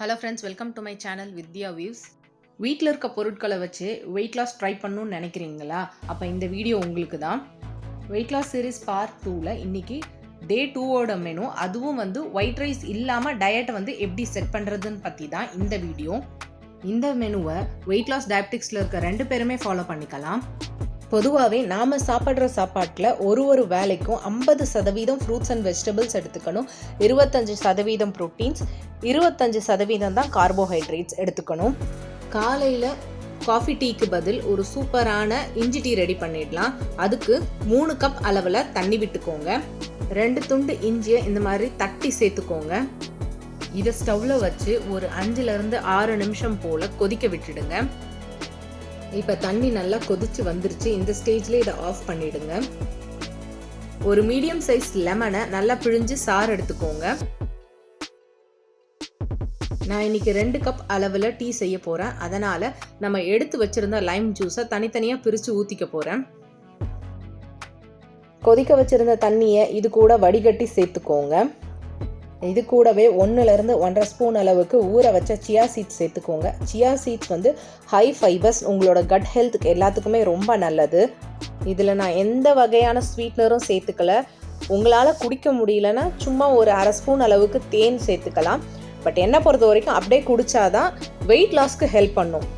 Hello friends welcome to my channel Vidya views வீட்டில் இருக்க பொருட்களை வச்சு வெயிட் லாஸ் ட்ரை பண்ணணும்னு நினைக்கிறீங்களா? அப்போ இந்த வீடியோ உங்களுக்கு தான் வெயிட் லாஸ் சீரிஸ் பார்ட் டூவில் இன்றைக்கி டே டூவோட மெனு அதுவும் வந்து ஒயிட் ரைஸ் இல்லாமல் டயட்டை வந்து எப்படி செட் பண்ணுறதுன்னு பற்றி தான் இந்த வீடியோ இந்த மெனுவை வெயிட் லாஸ் டயபெட்டிக்ஸில் இருக்க ரெண்டு பேருமே ஃபாலோ பண்ணிக்கலாம். பொதுவாகவே நாம் சாப்பிட்ற சாப்பாட்டில் ஒரு ஒரு வேலைக்கும் ஐம்பது சதவீதம் ஃப்ரூட்ஸ் அண்ட் வெஜிடபிள்ஸ் எடுத்துக்கணும். இருபத்தஞ்சு சதவீதம் ப்ரோட்டீன்ஸ் இருபத்தஞ்சு சதவீதம் தான் கார்போஹைட்ரேட்ஸ் எடுத்துக்கணும். காலையில் காஃபி டீக்கு பதில் ஒரு சூப்பரான இஞ்சி டீ ரெடி பண்ணிடலாம். அதுக்கு மூணு கப் அளவில் தண்ணி விட்டுக்கோங்க. ரெண்டு துண்டு இஞ்சியை இந்த மாதிரி தட்டி சேர்த்துக்கோங்க. இதை ஸ்டவ்வில் வச்சு ஒரு அஞ்சுலேருந்து ஆறு நிமிஷம் போல் கொதிக்க விட்டுடுங்க. இப்போ தண்ணி நல்லா கொதிச்சு வந்துருச்சு. இந்த ஸ்டேஜில் இதை ஆஃப் பண்ணிடுங்க. ஒரு மீடியம் சைஸ் லெமனை நல்லா பிழிஞ்சு சாறு எடுத்துக்கோங்க. நான் இன்னைக்கு ரெண்டு கப் அளவில் டீ செய்ய போகிறேன் அதனால் நம்ம எடுத்து வச்சுருந்த லைம் ஜூஸை தனித்தனியாக பிரித்து ஊற்றிக்க போகிறேன் கொதிக்க வச்சுருந்த தண்ணியை இது கூட வடிகட்டி சேர்த்துக்கோங்க. இது கூடவே ஒன்றுலேருந்து ஒன்றரை ஸ்பூன் அளவுக்கு ஊற வச்ச சியா சீட்ஸ் சேர்த்துக்கோங்க. சியா சீட்ஸ் வந்து ஹை ஃபைபர்ஸ் உங்களோட கட் ஹெல்த்துக்கு எல்லாத்துக்குமே ரொம்ப நல்லது. இதில் நான் எந்த வகையான ஸ்வீட்னரும் சேர்த்துக்கல. உங்களால் குடிக்க முடியலன்னா சும்மா ஒரு அரை ஸ்பூன் அளவுக்கு தேன் சேர்த்துக்கலாம். பட் என்னை பொறுத்த வரைக்கும் அப்படியே குடித்தாதான் வெயிட் லாஸ்க்கு ஹெல்ப் பண்ணும்.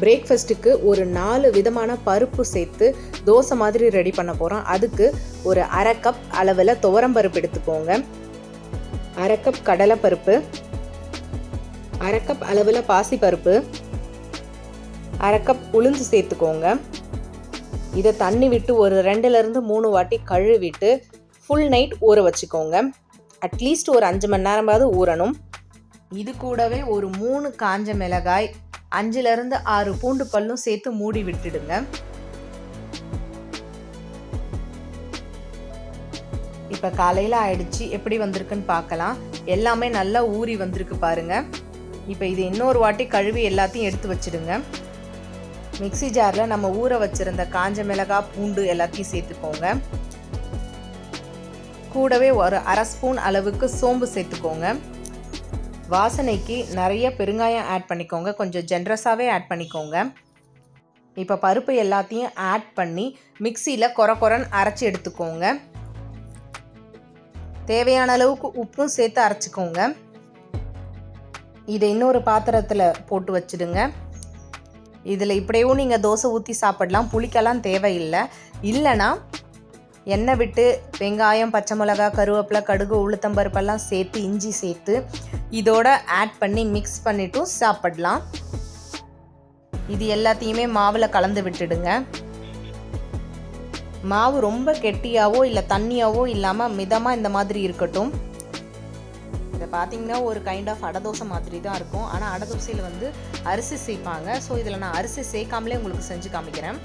பிரேக்ஃபஸ்ட்டுக்கு ஒரு நாலு விதமான பருப்பு சேர்த்து தோசை மாதிரி ரெடி பண்ண போகிறோம் அதுக்கு ஒரு அரை கப் அளவில் துவரம்பருப்பு எடுத்துக்கோங்க. அரை கப் கடலைப்பருப்பு அரை கப் அளவில் பாசிப்பருப்பு அரை கப் உளுந்து சேர்த்துக்கோங்க. இதை தண்ணி விட்டு ஒரு ரெண்டுலேருந்து மூணு வாட்டி கழுவிட்டு ஃபுல் நைட் ஊற வச்சுக்கோங்க. அட்லீஸ்ட் ஒரு அஞ்சு மணி நேரமாவது ஊறணும். இது கூடவே ஒரு மூணு காஞ்ச மிளகாய் அஞ்சுலேருந்து ஆறு பூண்டு பல்லும் சேர்த்து மூடி விட்டுடுங்க. இப்போ காலையில் ஆயிடுச்சு. எப்படி வந்திருக்குன்னு பார்க்கலாம். எல்லாமே நல்லா ஊறி வந்திருக்கு பாருங்க. இப்போ இது இன்னொரு வாட்டி கழுவி எல்லாத்தையும் எடுத்து வச்சிடுங்க. மிக்சி ஜாரில் நம்ம ஊற வச்சுருந்த காஞ்ச மிளகாய் பூண்டு எல்லாத்தையும் சேர்த்துக்கோங்க. கூடவே ஒரு அரை ஸ்பூன் அளவுக்கு சோம்பு சேர்த்துக்கோங்க. வாசனைக்கு நிறைய பெருங்காயம் ஆட் பண்ணிக்கோங்க. கொஞ்சம் ஜென்ரஸாகவே ஆட் பண்ணிக்கோங்க. இப்போ பருப்பு எல்லாத்தையும் ஆட் பண்ணி மிக்சியில் கொர கொரன்னு அரைச்சி எடுத்துக்கோங்க. தேவையான அளவுக்கு உப்பும் சேர்த்து அரைச்சிக்கோங்க. இதை இன்னொரு பாத்திரத்தில் போட்டு வச்சுடுங்க. இதில் இப்படியும் நீங்கள் தோசை ஊற்றி சாப்பிடலாம். புளிக்கெல்லாம் தேவையில்லை. இல்லைன்னா எண்ணெய் விட்டு வெங்காயம் பச்சை மிளகா கருவேப்பிலை கடுகு உளுத்தம்பருப்பெல்லாம் சேர்த்து இஞ்சி சேர்த்து இதோட ஆட் பண்ணி மிக்ஸ் பண்ணிட்டும் சாப்பிடலாம். இது எல்லாத்தையுமே மாவில் கலந்து விட்டுடுங்க. மாவு ரொம்ப கெட்டியாவோ இல்லை தண்ணியாவோ இல்லாமல் மிதமாக இந்த மாதிரி இருக்கட்டும். இதை பார்த்தீங்கன்னா ஒரு கைண்ட் ஆஃப் அடதோசை மாதிரி தான் இருக்கும். ஆனால் அடதோசையில் வந்து அரிசி சேர்ப்பாங்க ஸோ இதில் நான் அரிசி சேர்க்காமலே உங்களுக்கு செஞ்சு காமிக்கிறேன்.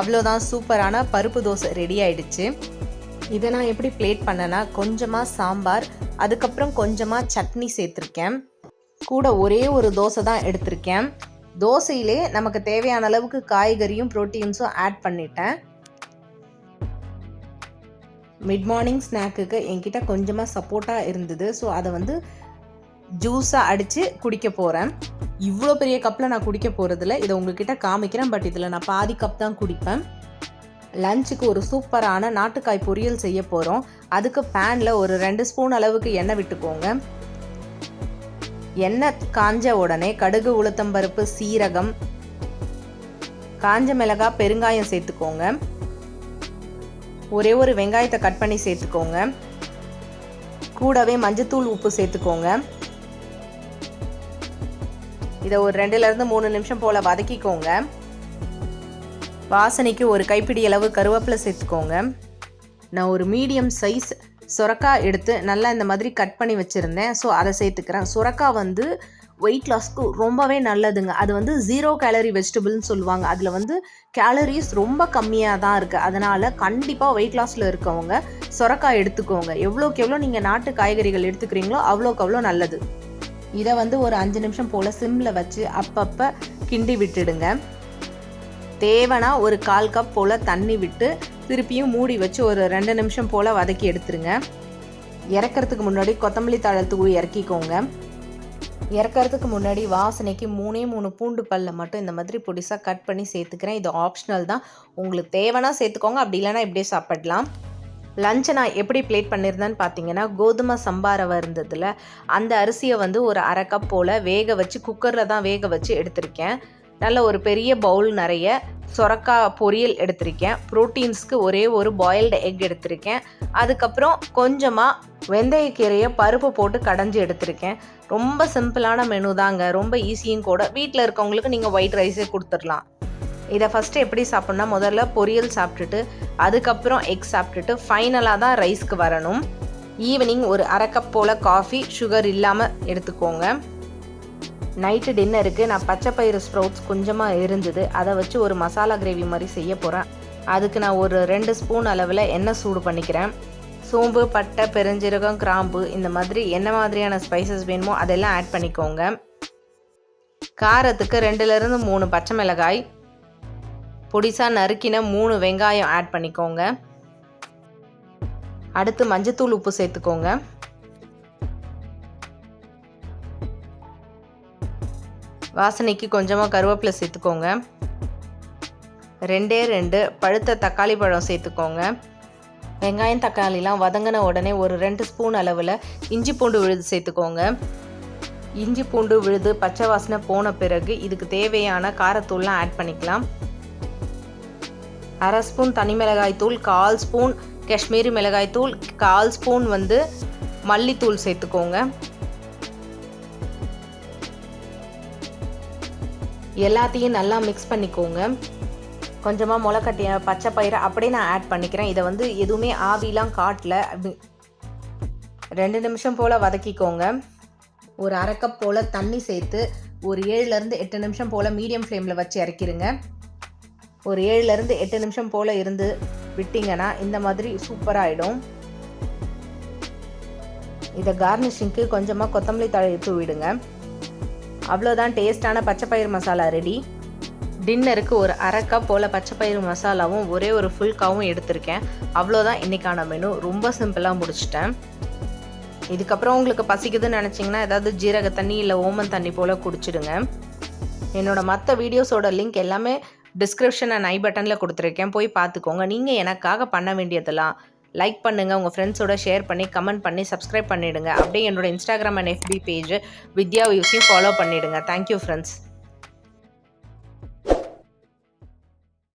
அவ்வளோதான் சூப்பரான பருப்பு தோசை ரெடி ஆயிடுச்சு. இதை நான் எப்படி பிளேட் பண்ணேன்னா கொஞ்சமாக சாம்பார் அதுக்கப்புறம் கொஞ்சமாக சட்னி சேர்த்துருக்கேன். கூட ஒரே ஒரு தோசை தான் எடுத்திருக்கேன். தோசையிலே நமக்கு தேவையான அளவுக்கு காய்கறியும் ப்ரோட்டீன்ஸும் ஆட் பண்ணிட்டேன். மிட் மார்னிங் ஸ்நாக்குக்கு என்கிட்ட கொஞ்சமாக சப்போர்ட்டாக இருந்தது. ஸோ அதை வந்து ஜூஸாக அடித்து குடிக்க போகிறேன் இவ்வளோ பெரிய கப்பில் நான் குடிக்க போகிறதில்ல இதை உங்ககிட்ட காமிக்கிறேன். பட் இதில் நான் பாதி கப் தான் குடிப்பேன். லஞ்சுக்கு ஒரு சூப்பரான நாட்டுக்காய் பொரியல் செய்ய போகிறோம் அதுக்கு பேனில் ஒரு ரெண்டு ஸ்பூன் அளவுக்கு எண்ணெய் விட்டுக்கோங்க. எண்ணெய் காஞ்ச உடனே கடுகு உளுத்தம்பருப்பு சீரகம் காஞ்ச மிளகாய் பெருங்காயம் சேர்த்துக்கோங்க. ஒரே ஒரு வெங்காயத்தை கட் பண்ணி சேர்த்துக்கோங்க. கூடவே மஞ்சத்தூள் உப்பு சேர்த்துக்கோங்க. இதை ஒரு ரெண்டுலேருந்து மூணு நிமிஷம் போல் வதக்கிக்கோங்க. வாசனைக்கு ஒரு கைப்பிடி அளவு கருவேப்பிலை சேர்த்துக்கோங்க. நான் ஒரு மீடியம் சைஸ் சுரக்காய் எடுத்து நல்லா இந்த மாதிரி கட் பண்ணி வச்சுருந்தேன். ஸோ அதை சேர்த்துக்கிறேன். சுரக்காய் வந்து வெயிட் லாஸ்க்கு ரொம்பவே நல்லதுங்க. அது வந்து ஜீரோ கேலரி வெஜிடபிள்னு சொல்லுவாங்க. அதில் வந்து கேலரிஸ் ரொம்ப கம்மியாக தான் இருக்குது அதனால் கண்டிப்பாக வெயிட் லாஸில் இருக்கவங்க சொரக்காய் எடுத்துக்கோங்க. எவ்வளோக்கு எவ்வளோ நீங்கள் நாட்டு காய்கறிகள் எடுத்துக்கிறீங்களோ அவ்வளோக்கு அவ்வளோ நல்லது. இதை வந்து ஒரு அஞ்சு நிமிஷம் போல் சிம்மில் வச்சு அப்பப்போ கிண்டி விட்டுடுங்க. தேவைனா ஒரு கால் கப் போல் தண்ணி விட்டு திருப்பியும் மூடி வச்சு ஒரு ரெண்டு நிமிஷம் போல் வதக்கி எடுத்துருங்க. இறக்கிறதுக்கு முன்னாடி கொத்தமல்லி தழை தூவி இறக்கிக்கோங்க. இறக்கறதுக்கு முன்னாடி வாசனைக்கு மூணே மூணு பூண்டு பல்லை மட்டும் இந்த மாதிரி பொடிசாக கட் பண்ணி சேர்த்துக்கிறேன். இது ஆப்ஷனல் தான். உங்களுக்கு தேவைன்னா சேர்த்துக்கோங்க. அப்படி இல்லைன்னா இப்படியே சாப்பிடலாம். லஞ்சை நான் எப்படி பிளேட் பண்ணியிருந்தேன்னு பார்த்தீங்கன்னா கோதுமை சம்பாரவை இருந்ததில் அந்த அரிசியை வந்து ஒரு அரை கப் போல் வேக வச்சு குக்கரில் தான் வேக வச்சு எடுத்திருக்கேன். நல்ல ஒரு பெரிய பவுல் நிறைய சொரக்காய் பொரியல் எடுத்திருக்கேன். ப்ரோட்டீன்ஸ்க்கு ஒரே ஒரு பாயில்டு எக் எடுத்திருக்கேன். அதுக்கப்புறம் கொஞ்சமாக வெந்தயக்கீரையை பருப்பு போட்டு கடைஞ்சி எடுத்திருக்கேன். ரொம்ப சிம்பிளான மெனு தாங்க. ரொம்ப ஈஸியும் கூட. வீட்டில் இருக்கவங்களுக்கு நீங்கள் ஒயிட் ரைஸே கொடுத்துடலாம். இதை ஃபஸ்ட்டு எப்படி சாப்பிட்னா முதல்ல பொரியல் சாப்பிட்டுட்டு அதுக்கப்புறம் எக் சாப்பிட்டுட்டு ஃபைனலாக தான் ரைஸ்க்கு வரணும். ஈவினிங் ஒரு அரை கப் போல் காஃபி சுகர் இல்லாமல் எடுத்துக்கோங்க. நைட்டு டின்னருக்கு நான் பச்சை பயிறு ஸ்ப்ரவுட்ஸ் கொஞ்சமாக இருந்தது. அதை வச்சு ஒரு மசாலா கிரேவி மாதிரி செய்ய போகிறேன் அதுக்கு நான் ஒரு ரெண்டு ஸ்பூன் அளவில் எண்ணெய் சூடு பண்ணிக்கிறேன். சோம்பு பட்டை பெருஞ்சீரகம் கிராம்பு இந்த மாதிரி என்ன மாதிரியான ஸ்பைசஸ் வேணுமோ அதெல்லாம் ஆட் பண்ணிக்கோங்க. காரத்துக்கு ரெண்டுலேருந்து மூணு பச்சை மிளகாய். பொடிசாக நறுக்கின மூணு வெங்காயம் ஆட் பண்ணிக்கோங்க. அடுத்து மஞ்சத்தூள் உப்பு சேர்த்துக்கோங்க. வாசனைக்கு கொஞ்சமாக கருவேப்பிலை சேர்த்துக்கோங்க. ரெண்டே ரெண்டு பழுத்த தக்காளி பழம் சேர்த்துக்கோங்க. வெங்காயம் தக்காளிலாம் வதங்கின உடனே ஒரு ரெண்டு ஸ்பூன் அளவில் இஞ்சி பூண்டு விழுது சேர்த்துக்கோங்க. இஞ்சி பூண்டு விழுது பச்சை வாசனை போன பிறகு இதுக்கு தேவையான காரத்தூள்லாம் ஆட் பண்ணிக்கலாம். அரை ஸ்பூன் தனி மிளகாய் தூள் கால் ஸ்பூன் காஷ்மீரி மிளகாய் தூள் கால் ஸ்பூன் வந்து மல்லித்தூள் சேர்த்துக்கோங்க. எல்லாத்தையும் நல்லா மிக்ஸ் பண்ணிக்கோங்க. கொஞ்சமாக முளைக்கட்டிய பச்சை பயிரை அப்படியே நான் ஆட் பண்ணிக்கிறேன். இதை வந்து எதுவுமே ஆவிலாம் காட்டல. ரெண்டு நிமிஷம் போல் வதக்கிக்கோங்க. ஒரு அரை கப் போல் தண்ணி சேர்த்து ஒரு ஏழுலேருந்து எட்டு நிமிஷம் போல் மீடியம் ஃப்ளேமில் வச்சு இறக்கிடுங்க ஒரு ஏழுலேருந்து எட்டு நிமிஷம் போல் இருந்து விட்டிங்கன்னா இந்த மாதிரி சூப்பராகிடும் இதை கார்னிஷிங்க்கு கொஞ்சமாக கொத்தமல்லி தழை விடுங்க. அவ்வளோதான் டேஸ்டான பச்சைப்பயிர் மசாலா ரெடி டின்னருக்கு ஒரு அரை கப் போல் பச்சைப்பயிறு மசாலாவும் ஒரே ஒரு ஃபுல் காவும் எடுத்திருக்கேன். அவ்வளோதான் இன்றைக்கான மெனு ரொம்ப சிம்பிளாக முடிச்சிட்டேன். இதுக்கப்புறம் உங்களுக்கு பசிக்குதுன்னு நினச்சிங்கன்னா ஏதாவது ஜீரக தண்ணி இல்லை ஓமன் தண்ணி போல் குடிச்சிடுங்க. என்னோடய மற்ற வீடியோஸோட லிங்க் எல்லாமே டிஸ்கிரிப்ஷன் அண்ட் ஐ பட்டனில் கொடுத்துருக்கேன். போய் பார்த்துக்கோங்க. நீங்கள் எனக்காக பண்ண வேண்டியதெல்லாம் லைக் பண்ணுங்கள் உங்கள் ஃப்ரெண்ட்ஸோட ஷேர் பண்ணி கமெண்ட் பண்ணி சப்ஸ்கிரைப் பண்ணிவிடுங்க அப்படியே என்னோட Instagram and FB page Vidya வியூஸையும் follow பண்ணிவிடுங்க தேங்க்யூ ஃப்ரெண்ட்ஸ்